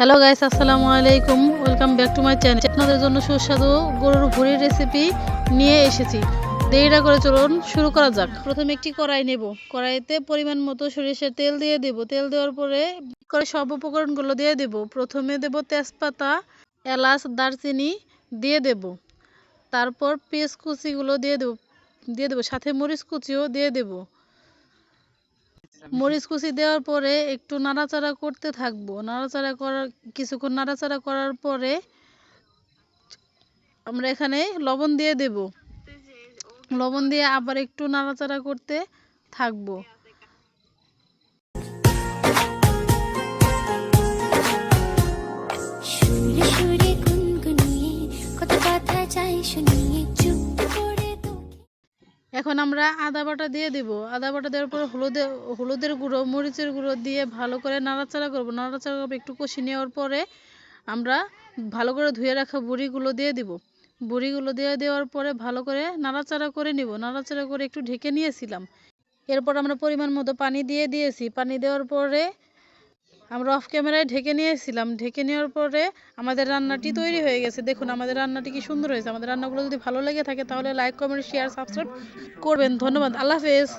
Hello guys আসসালামু আলাইকুম welcome back to my channel আপনাদের জন্য সুস্বাদু গরুর ভুড়ির রেসিপি নিয়ে এসেছি। দেরিটা করে চলুন, শুরু করা যাক। প্রথমে একটি কড়াই নেব। কড়াইতে পরিমাণ মতো সরিষার তেল দিয়ে দেব। তেল দেওয়ার পরে করে সব উপকরণগুলো দিয়ে দেব। প্রথমে দেব তেজপাতা, এলাচ, দারচিনি দিয়ে দেব। তারপর পেঁয়াজ কুচিগুলো দিয়ে দেব। দিয়ে দেবো। সাথে মরিচ কুচিও দিয়ে দেবো। মরিচ কুচি দেওয়ার পরে একটু নাড়াচাড়া করতে থাকব। নাড়াচাড়া করার কিছুক্ষণ নাড়াচাড়া করার পরে আমরা এখানে লবণ দিয়ে দেব। লবণ দিয়ে আবার একটু নাড়াচাড়া করতে থাকব। সুরে সুরে গুনগুনিয়ে কত কথা চাই শুনিয়ে এখন আমরা আদা বাটা দিয়ে দেব। আদা বাটা দেওয়ার পর হলুদে, হলুদের গুঁড়ো, মরিচের গুঁড়ো দিয়ে ভালো করে নাড়াচাড়া করব। নাড়াচাড়া করব একটু কষি নেওয়ার পরে আমরা ভালো করে ধুয়ে রাখা বড়িগুলো দিয়ে দিব। বড়িগুলো দিয়ে দেওয়ার পরে ভালো করে নাড়াচাড়া করে নিব। নাড়াচাড়া করে একটু ঢেকে নিয়েছিলাম। এরপর আমরা পরিমাণ মতো পানি দিয়ে দিয়েছি। পানি দেওয়ার পরে আমরা অফ ক্যামেরায় ঢেকে নিয়েছিলাম। ঢেকে নেওয়ার পরে আমাদের রান্নাটি তৈরি হয়ে গেছে। দেখুন, আমাদের রান্নাটি কি সুন্দর হয়েছে। আমাদের রান্নাগুলো যদি ভালো লেগে থাকে, তাহলে লাইক কমেন্ট শেয়ার সাবস্ক্রাইব করবেন। ধন্যবাদ। আল্লাহ হাফেজ।